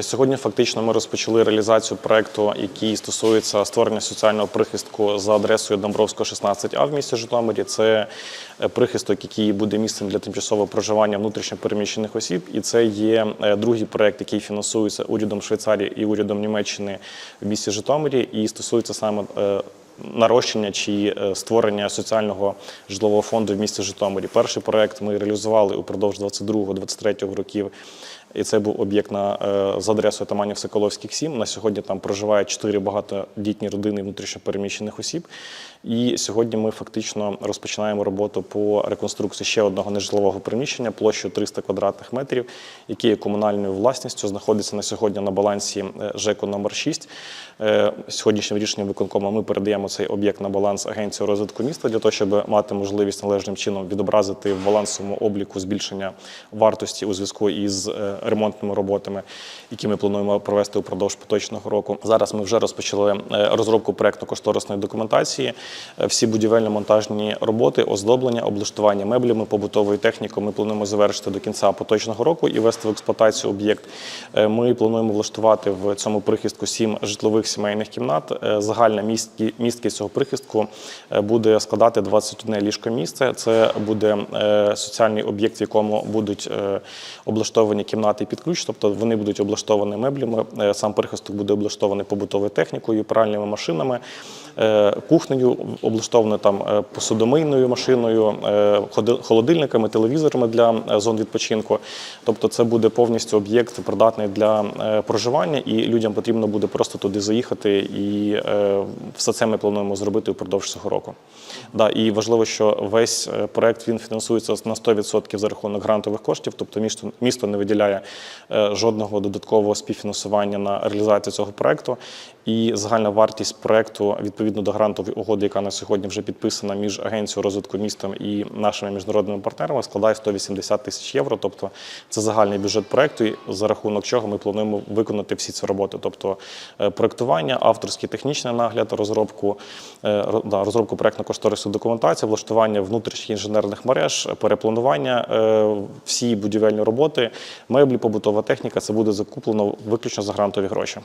Сьогодні фактично ми розпочали реалізацію проекту, який стосується створення соціального прихистку за адресою Домбровського 16А в місті Житомирі. Це е, прихисток, який буде місцем для тимчасового проживання внутрішньопереміщених осіб, і це є е, другий проект, який фінансується урядом Швейцарії і урядом Німеччини в місті Житомирі, і стосується саме. е, Нарощення чи створення соціального житлового фонду в місті Житомирі. Перший проект ми реалізували упродовж 22-23 років. І це був об'єкт на е, за адресою Таманів Соколовських 7. На сьогодні там проживає чотири багатодітні родини внутрішньопереміщених осіб. І сьогодні ми фактично розпочинаємо роботу по реконструкції ще одного нежитлового приміщення площею 300 квадратних метрів, яке є комунальною власністю, знаходиться на сьогодні на балансі е, ЖЕКу номер 6. Е, Сьогоднішнім рішенням виконкому ми передаємо цей об'єкт на баланс Агенції розвитку міста для того, щоб мати можливість належним чином відобразити в балансовому обліку збільшення вартості у зв'язку із ремонтними роботами, які ми плануємо провести упродовж поточного року. Зараз ми вже розпочали е, розробку проектно-кошторисної документації. Е, Всі будівельно-монтажні роботи, оздоблення, облаштування меблями, побутовою технікою ми плануємо завершити до кінця поточного року і ввести в експлуатацію об'єкт. Е, Ми плануємо влаштувати в цьому прихистку сім житлових сімейних кімнат. Загальна місткі- місткість цього прихистку буде складати 21 ліжко місце. Це буде соціальний об'єкт, в якому будуть облаштовані кімнати під ключ, тобто вони будуть облаштовані меблями. е, Сам прихисток буде облаштований побутовою технікою, пральними машинами, е, кухнею, облаштованою там е, посудомийною машиною, холодильниками, телевізорами для зон відпочинку. Тобто, це буде повністю об'єкт придатний для проживання, і людям потрібно буде просто туди заїхати. І все це ми плануємо зробити впродовж цього року. Да, і важливо, що весь е, проект він фінансується на 100% за рахунок грантових коштів, тобто місто, місто не виділяє е, жодного додаткового співфінансування на реалізацію цього проекту. І загальна вартість проекту відповідно до грантової угоди, яка на сьогодні вже підписана між агенцією розвитку містом і нашими міжнародними партнерами, складає 180 тисяч євро. Тобто це загальний бюджет проекту, і за рахунок чого ми плануємо виконати всі ці роботи, тобто е, проектування, авторський технічний нагляд, розробку, е, да, розробку проектно-кошторисної документації, влаштування внутрішніх інженерних мереж, перепланування, е, всі будівельні роботи, меблі, побутова техніка. Це буде закуплено виключно за грантові гроші.